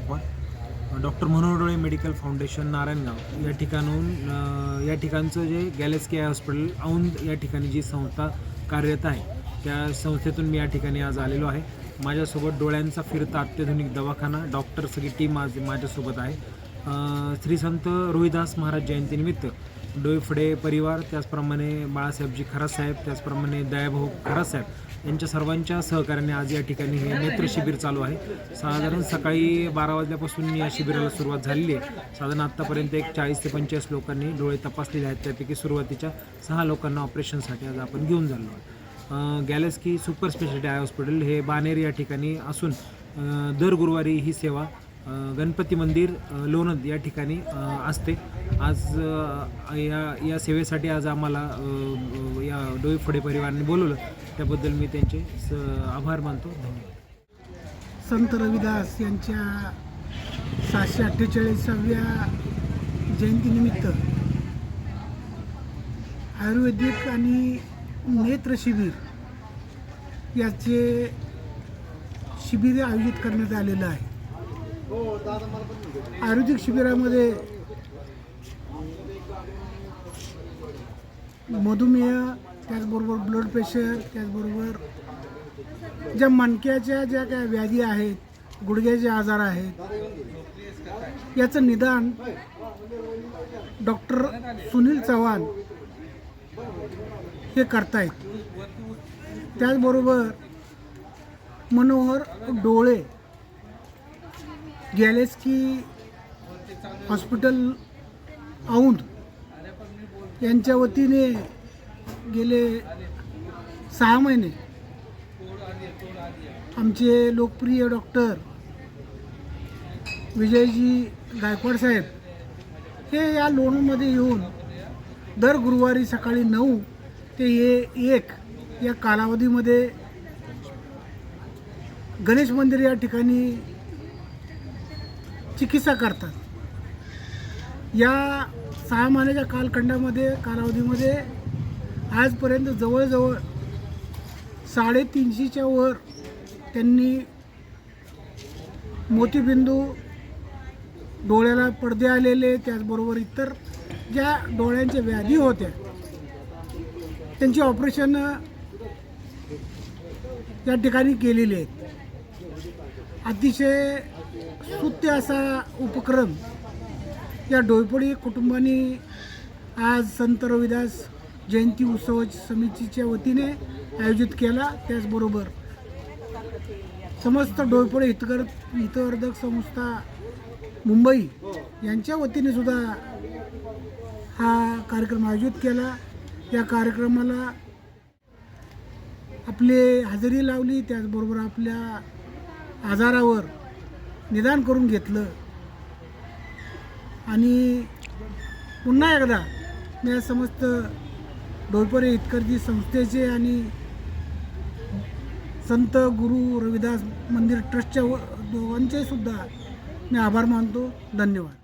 Gaikwad doctor Manohar डोळे medical foundation Narayangaon. या ठिकाणाहून या ठिकाणचं जे गॅलेस्की आय हॉस्पिटल औंध या ठिकाणी जी संस्था कार्यरत आहे त्या संस्थेतून मी या ठिकाणी आज आलेलो आहे. माझ्यासोबत डोळ्यांचा फिरता अत्याधुनिक दवाखाना डॉक्टर सगळी टीम आज माझ्यासोबत आहे. श्री संत रोहिदास महाराज जयंतीनिमित्त डोईफडे परिवार त्याचप्रमाणे बाळासाहेबजी खरासाहेब त्याचप्रमाणे दयाभाऊ खरासाहेब यांच्या सर्वांच्या सहकार्याने आज या ठिकाणी हे नेत्र शिबिर चालू आहे. साधारण सकाळी बारा वाजल्यापासून या शिबिराला सुरुवात झालेली आहे. साधारण आत्तापर्यंत एक चाळीस ते पंचेचाळीस लोकांनी डोळे तपासलेले आहेत. त्यापैकी सुरुवातीच्या सहा लोकांना ऑपरेशनसाठी आज आपण घेऊन झालो आहोत. Galaxy super speciality eye hospital हे बानेर या ठिकाणी असून दर गुरुवारी ही सेवा गणपती मंदिर लोणंद या ठिकाणी असते. आज या या सेवेसाठी आज आम्हाला या डोई फडे परिवाराने बोलवलं. त्याबद्दल मी त्यांचे स आभार मानतो. धन्यवाद. संत रविदास यांच्या सातशे अठ्ठेचाळीसाव्या जयंतीनिमित्त आयुर्वेदिक आणि नेत्र शिबिर याचे शिबिर आयोजित करण्यात आलेलं आहे. आयुर्वेदिक शिबिरामध्ये मधुमेह त्याचबरोबर ब्लड प्रेशर त्याचबरोबर ज्या मणक्याच्या ज्या काय व्याधी आहेत गुडघ्याचे आजार आहेत याचं निदान डॉक्टर सुनील चव्हाण हे करतायत. त्याचबरोबर मनोहर डोळे गॅलेस्की हॉस्पिटल औंध यांच्या वतीने गेले सहा महिने. आमचे लोकप्रिय डॉक्टर विजयजी गायकवाड साहेब हे या लोणमध्ये येऊन दर गुरुवारी सकाळी नऊ ते ए एक या कालावधीमध्ये गणेश मंदिर या ठिकाणी चिकित्सा करतात. या सहा महिन्याच्या कालखंडामध्ये कालावधीमध्ये आजपर्यंत जवळजवळ साडेतीनशेच्या वर त्यांनी मोतीबिंदू डोळ्याला पडदे आलेले त्याचबरोबर इतर ज्या डोळ्यांच्या व्याधी होत्या त्यांची ऑपरेशन या ठिकाणी केलेली आहेत. अतिशय स्तुत्य असा उपक्रम या डोयपडी कुटुंबाने आज संत रविदास जयंती उत्सव समितीच्या वतीने आयोजित केला. त्याचबरोबर समस्त डोयपडे हितकर हितवर्धक संस्था मुंबई यांच्या वतीने सुद्धा हा कार्यक्रम आयोजित केला. या कार्यक्रमाला आपले हजेरी लावली. त्याचबरोबर आपल्या आजारावर निदान करून घेतलं. आणि पुन्हा एकदा मी समस्त डोईपरे इतकरजी संस्थेचे आणि संत गुरु रविदास मंदिर ट्रस्टच्या दोघांचे सुद्धा मी आभार मानतो. धन्यवाद.